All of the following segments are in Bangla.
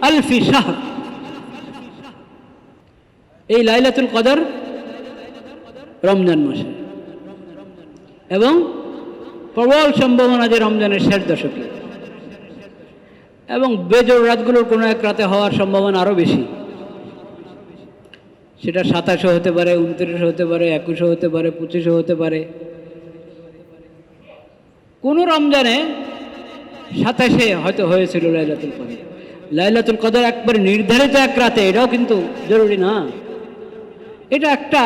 আলফি এই লাইলাতুল কদর রমজান মাসে। এবং প্রবল সম্ভাবনা যে রমজানের শেষ দশকে। এবং বেজোর রাতগুলোর কোনো এক রাতে হওয়ার সম্ভাবনা আরও বেশি। সেটা সাতাশে হতে পারে উনত্রিশে হতে পারে একুশে হতে পারে পঁচিশে হতে পারে। কোনো রমজানে সাতাশে হয়তো হয়েছিল লাইলাতুল কদর। লাইলাতুল কদর একবারে নির্ধারিত এক রাতে, এটাও কিন্তু জরুরি না। এটা একটা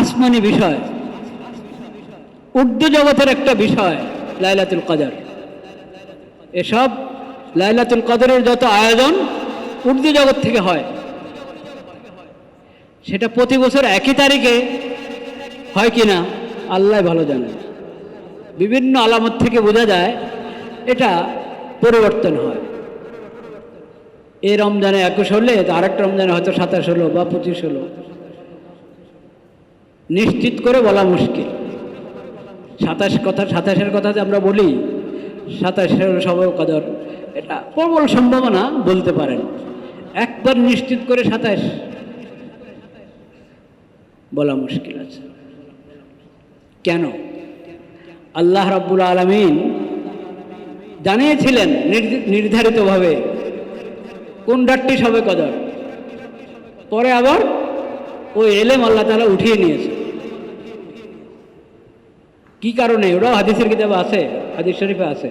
আসমানি বিষয়, উর্দু জগতের একটা বিষয় লাইলাতুল কদর। এসব লাইলাতুল কদরের যত আয়োজন উর্দু জগৎ থেকে হয়, সেটা প্রতি বছর একই তারিখে হয় কি না আল্লাহ ভালো জানে বিভিন্ন আলামত থেকে বোঝা যায় এটা পরিবর্তন হয়। এই রমজানে একুশ হলে আরেকটা রমজানে হয়তো সাতাশ হলো বা পঁচিশ হলো নিশ্চিত করে বলা মুশকিল। সাতাশ কথা, সাতাশের কথা যে আমরা বলি, সাতাশের সব কদর, এটা প্রবল সম্ভাবনা বলতে পারেন। একবার নিশ্চিত করে সাতাশ বলা মুশকিল আছে। কেন? আল্লাহ রাব্বুল আলমিন জানিয়েছিলেন নির্ধ- নির্ধারিতভাবে কোন ডাটটি সবে কদর। পরে আবার ওই এলেম আল্লাহ তালা উঠিয়ে নিয়েছে। কি কারণে? ওরাও হাদিসের কিতাবে আছে, হাদিস শরীফে আছে।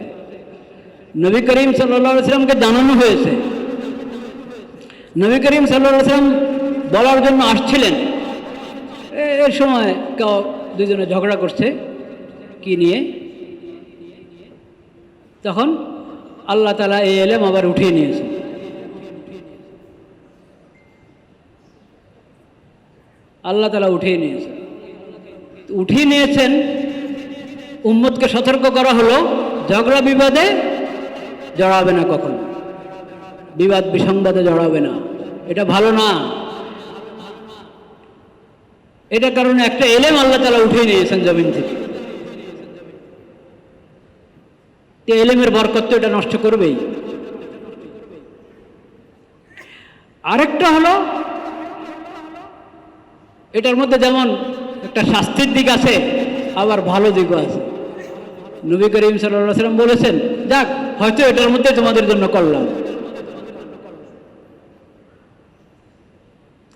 নবী করিম সাল্লা সাল্লামকে জানানো হয়েছে। নবী করিম সাল্লা সাল্লাম বলার জন্য আসছিলেন। এর সময় কেউ দুজনে ঝগড়া করছে। কি নিয়ে? তখন আল্লাহ তালা এই এলেম আবার উঠিয়ে নিয়েছে। আল্লাহ তালা উঠিয়ে নিয়েছে। উঠিয়ে নিয়েছেন, উম্মতকে সতর্ক করা হলো, ঝগড়া বিবাদে জড়াবে না কখন। বিবাদ বিসংবাদে জড়াবে না। এটা ভালো না। এটা কারণে একটা এলেম আল্লাহ তালা উঠিয়ে নিয়েছেন জমিন থেকে। তো এলেমের বরকত তো এটা নষ্ট করবেই। আরেকটা হলো, এটার মধ্যে যেমন একটা শাস্তির দিক আছে, আবার ভালো দিকও আছে। নবী করিম সাল্লাম বলেছেন, যাক, হয়তো এটার মধ্যে তোমাদের জন্য করলাম।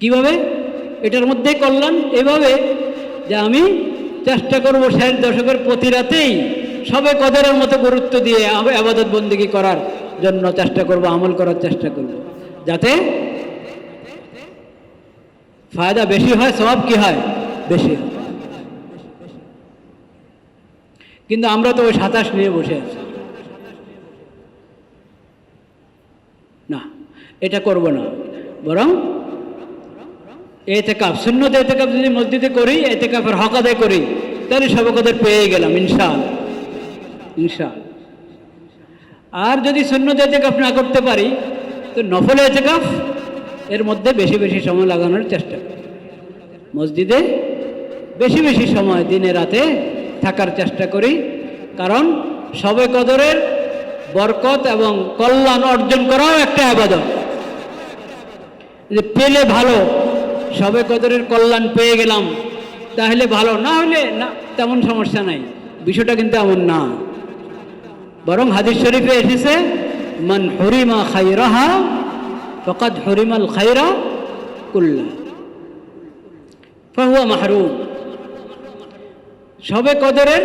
কীভাবে? এটার মধ্যেই করলাম এভাবে যে আমি চেষ্টা করব শেষ দশকের প্রতি রাতেই সবে কদরের মতো গুরুত্ব দিয়ে আবাদত বন্দিগি করার জন্য চেষ্টা করব, আমল করার চেষ্টা করব। যাতে ফায়দা বেশি হয় সব কি হয়? বেশি কিন্তু আমরা তো ওই সাতাশ নিয়ে বসে আছি। না, এটা করব না। বরং এতে কাপ শূন্যত এতে কাপ যদি মসজিদে করি এতে কাপের হক আদায় করি, তাহলে সব কদের পেয়ে গেলাম ইনশাল ইনশাল আর যদি এতে কাপ না করতে পারি, তো নফল এতে কাপ এর মধ্যে বেশি বেশি সময় লাগানোর চেষ্টা মসজিদে বেশি বেশি সময় দিনে রাতে থাকার চেষ্টা করি, কারণ সবে কদরের বরকত এবং কল্যাণ অর্জন করাও একটা আবাদত। যে পেলে ভালো, সবে কদরের কল্যাণ পেয়ে গেলাম, তাহলে ভালো, না হলে না, তেমন সমস্যা নাই। বিষয়টা কিন্তু এমন না। বরং হাদিস শরীফে এসেছে, মান হরিমা খাইরাহা ফকাত হরিমাল খাইরা কুল্লা। ফাহুয়া মাহরুম। সবে কদরের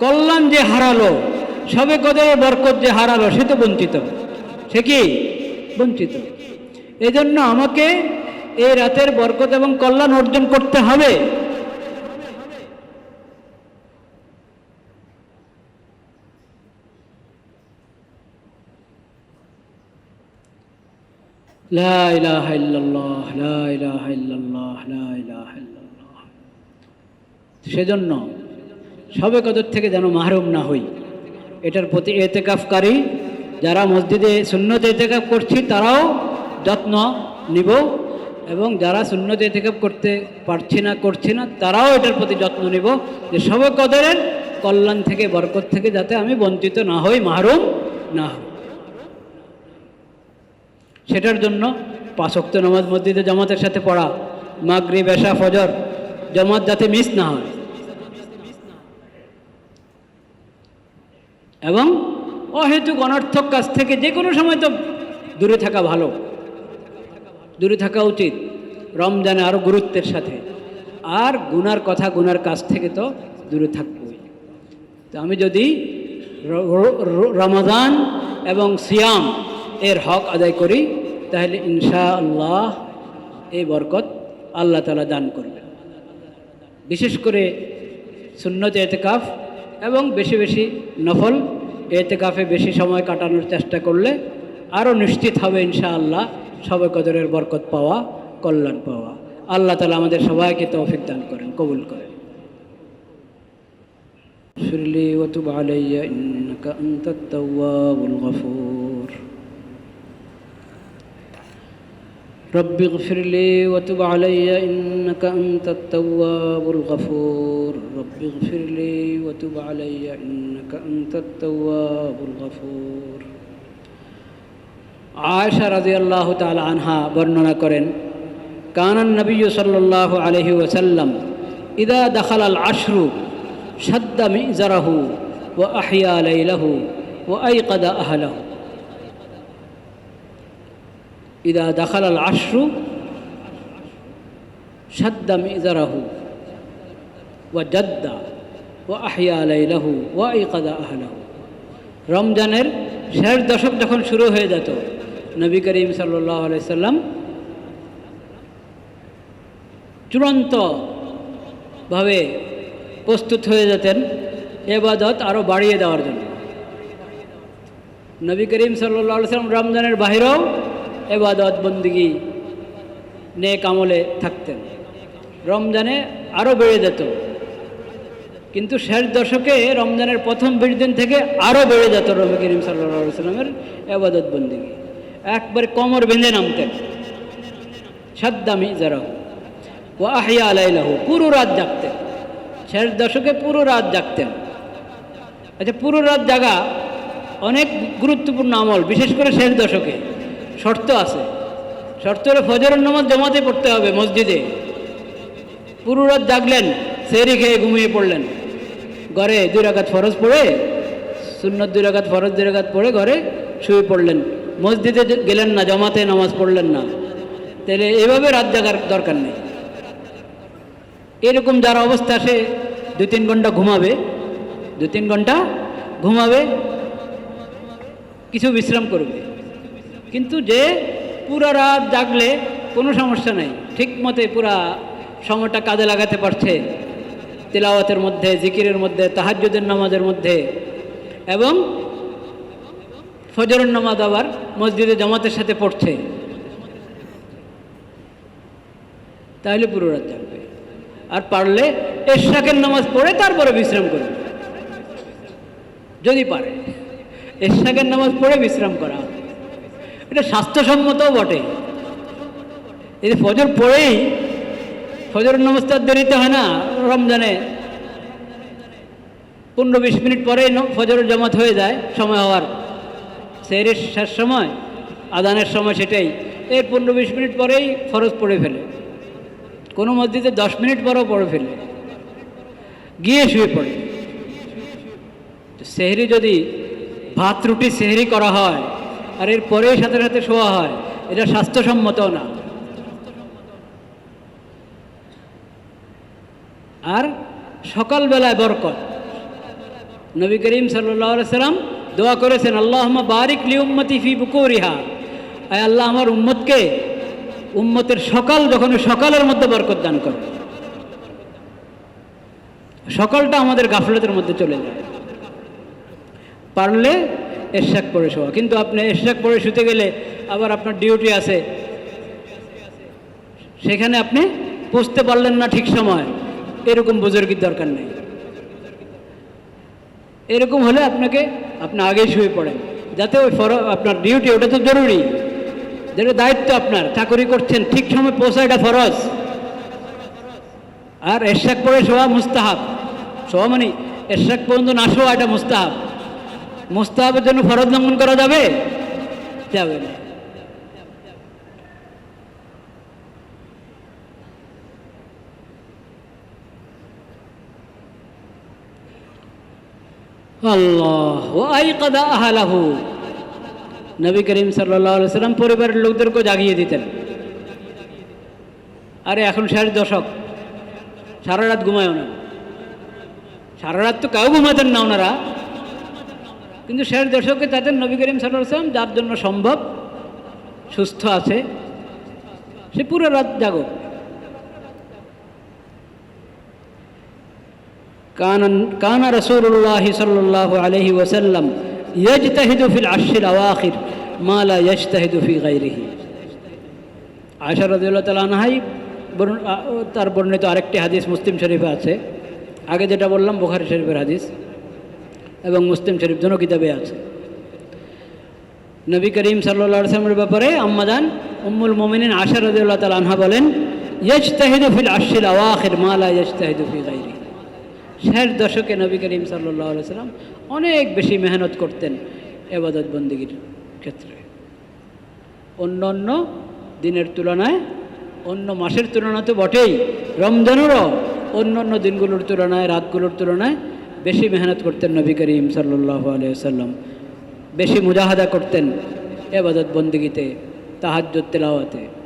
কল্যাণ যে হারালো, সবে কদরের বরকত যে হারালো, সে তো বঞ্চিত। সে কি? বঞ্চিত। এই জন্য আমাকে এই রাতের বরকত এবং কল্যাণ অর্জন করতে হবে। সেজন্য সবে কদর থেকে যেন মাহরুম না হই। এটার প্রতি এতেকাফকারী যারা মসজিদে সুন্নত এতেকাফ করছি, তারাও যত্ন নিব এবং যারা সুন্নত এতেকাফ করতে পারছি না, করছি না, তারাও এটার প্রতি যত্ন নিব যে সবে কদরের কল্যাণ থেকে, বরকত থেকে যাতে আমি বঞ্চিত না হই, মাহরুম না হই। সেটার জন্য পাঁচক্ত নামাজ মসজিদে জামাতের সাথে পড়া মাগরি বেশা ফজর, জামাত যাতে মিস না হয়। এবং অহেতুক, অনর্থক কাজ থেকে যে কোনো সময় তো দূরে থাকা ভালো। দূরে থাকা উচিত রমজানে আরও গুরুত্বের সাথে। আর গুনার কথা, গুনার কাজ থেকে তো দূরে থাকবই তো আমি যদি রমাদান এবং সিয়াম এর হক আদায় করি তাহলে ইনশা আল্লাহ এই বরকত আল্লাহ তালা দান করবে বিশেষ করে সুন্নত এতেকাফ এবং বেশি বেশি নফল এতেকাফে বেশি সময় কাটানোর চেষ্টা করলে আরও নিশ্চিত হবে ইনশাআল্লাহ সবে কদরের বরকত পাওয়া কল্যাণ পাওয়া আল্লাহ তালা আমাদের সবাইকে তৌফিক দান করেন কবুল করেন اغفر لي وتب علي إنك أنت التواب الغفور رب اغفر لي وتب علي إنك أنت التواب الغفور رب اغفر لي وتب علي إنك أنت التواب الغفور আয়সা রাজি আল্লাহ তাল আনহা বর্ণনা করেন কানান নবী সাল্লাহ আলহি ওসাল্লাম ইদা দখাল আল আশরু সাদ্দা মিজারাহু ও আহিয়া লাইলাহু ও আইকাদা আহলাহু ইদা দখাল আল আশরু সাদ্দা মিজারাহু ও জদ্দা ও আহিয়া লাইলাহু ও আইকাদা আহলাহু রমজানের শেষ দশক যখন শুরু হয়ে যেত, নবী করিম সাল্লাহ আলাইসাল্লাম চূড়ান্তভাবে প্রস্তুত হয়ে যেতেন এবাদত আরও বাড়িয়ে দেওয়ার জন্য। নবী করিম সাল্লাহ সাল্লাম রমজানের বাহিরেও এবাদত বন্দিগি, নেক আমলে থাকতেন। রমজানে আরও বেড়ে যেত। কিন্তু শেষ দশকে রমজানের প্রথম বিশ দিন থেকে আরও বেড়ে যেত রবি করিম সাল্লা সাল্লামের এবাদত বন্দিগি। একবারে কমর বেঁধে নামতেন। সাদ্দামি যারা ও আহিয়া আলাইলাহু পুরো রাত জাগতেন। শেষ দশকে পুরো রাত জাগতেন। আচ্ছা পুরো রাত জাগা অনেক গুরুত্বপূর্ণ আমল, বিশেষ করে শেষ দশকে। শর্ত আছে। শর্ত হলে ফজরের নামাজ জমাতে পড়তে হবে মসজিদে। পুরো রাত জাগলেন সেরি খেয়ে ঘুমিয়ে পড়লেন। ঘরে দুই রাকাত ফরজ পড়ে, সুন্নত দুই রাকাত ফরজ, দুই রাকাত পড়ে ঘরে শুয়ে পড়লেন। মসজিদে গেলেন না, জমাতে নামাজ পড়লেন না। তাহলে এভাবে রাত জাগার দরকার নেই। এরকম যার অবস্থা, সে দু তিন ঘণ্টা ঘুমাবে, দু তিন ঘণ্টা ঘুমাবে, কিছু বিশ্রাম করবে। কিন্তু যে পুরা রাত জাগলে কোনো সমস্যা নেই। ঠিক মতে পুরা সময়টা কাজে লাগাতে পারছে তেলাওয়াতের মধ্যে, জিকিরের মধ্যে, তাহাজ্জুদের নামাজের মধ্যে এবং ফজরের নামাজ আবার মসজিদে জামাতের সাথে পড়ছে। তাহলে পুরো রাত জাগবে। আর পারলে এশাকের নামাজ পড়ে তারপরে বিশ্রাম করবে যদি পারে। এশাকের নামাজ পড়ে বিশ্রাম করা। এটা স্বাস্থ্যসম্মতও বটে। এই ফজর পড়েই ফজরের নমস্কার দেরিতে হয় না, রমজানে পনেরো বিশ মিনিট পরেই ন- জমাত হয়ে যায়, সময় হওয়ার। সেরের শেষ সময়, আদানের সময় সেটাই। এর পনেরো বিশ মিনিট পরেই ফরজ পড়ে ফেলে। কোনো মসজিদে দশ মিনিট পরেও পড়ে ফেলে। গিয়ে শুয়ে পড়ে। সেহরি যদি ভাত রুটি সেহরি করা হয় আর এর পরেই সাথে সাথে শোয়া হয়। এটা স্বাস্থ্যসম্মত না। আর সকালবেলায় বরকত। নবী করিম সাল্লাম দোয়া করেছেন আল্লাহ বারিক লি উম্মতি ফি বুকুরিহা। আয় আল্লাহ, আমার উম্মতকে উম্মতের সকাল যখন সকালের মধ্যে বরকত দান করে। সকালটা আমাদের গাফলতের মধ্যে চলে যায়। পারলে এরশাক পরে শোয়া কিন্তু আপনি এরশাক পরে শুতে গেলে আবার আপনার ডিউটি আছে। সেখানে আপনি পৌঁছতে পারলেন না ঠিক সময়। এরকম বুজুর্গির দরকার নেই। এরকম হলে আপনাকে, আপনি আগেই শুয়ে পড়েন। যাতে ওই ফর, আপনার ডিউটি, ওটা তো জরুরি। যেটা দায়িত্ব আপনার, চাকরি করছেন, ঠিক সময় পৌঁছা এটা ফরজ। আর এরশাক পরে শোয়া মুস্তাহাব। শোয়া মানে এরশাক পর্যন্ত না শোয়া এটা মুস্তাহাব। মুস্তাহাবের জন্য ফরজ লঙ্ঘন করা যাবে? যাবে না। আল্লাহ ও আই কাদা আহালাহু। নবী করিম সাল্লাহ সাল্লাম পরিবারের লোকদেরকেও জাগিয়ে দিতেন। আরে এখন শেষ দশক সারা রাত ঘুমায় না। সারা রাত তো কেউ ঘুমাতেন না ওনারা। কিন্তু শেষ দশকে তাদের নবী করিম সাল্লাম যার জন্য সম্ভব, সুস্থ আছে, সে পুরো রাত জাগক। কান রসুল্লাহ সাল্লাহ আলহি ওসাল্লাম ইয়জতাহিদু ফিল আশির আওয়াখির মালা ইয়জতাহিদু ফি গাইরিহি আশা রদুল্লাহ তাল আনহাই তার বর্ণিত আরেকটি হাদিস মুসলিম শরীফে আছে। আগে যেটা বললাম, বুখারি শরীফের হাদিস। এবং মুসলিম শরীফ দুনো কিতাবে আছে। নবী করিম সাল্লা সাল্লামের ব্যাপারে আম্মাদান উম্মুল মোমিনিন আশা রাদিউল্লাহ তালা আনহা বলেন, ইয়জতাহিদু ফিল আশিল আওয়াখির মালা ইয়জতাহিদু ফি গাইরি শেষ দশকে নবী করিম সাল্লাহ সাল্লাম অনেক বেশি মেহনত করতেন এবাদত বন্দীগীর ক্ষেত্রে। অন্য অন্য দিনের তুলনায়, অন্য মাসের তুলনা তো বটেই, রমজানেরও অন্য অন্য দিনগুলোর তুলনায়, রাতগুলোর তুলনায় বেশি মেহনত করতেন নবী করিম সাল্লাহ আলিয়াল্লাম বেশি মুজাহাদা করতেন এবাদত বন্দিগিতে তাহাজ্জত তেলাওয়াতে।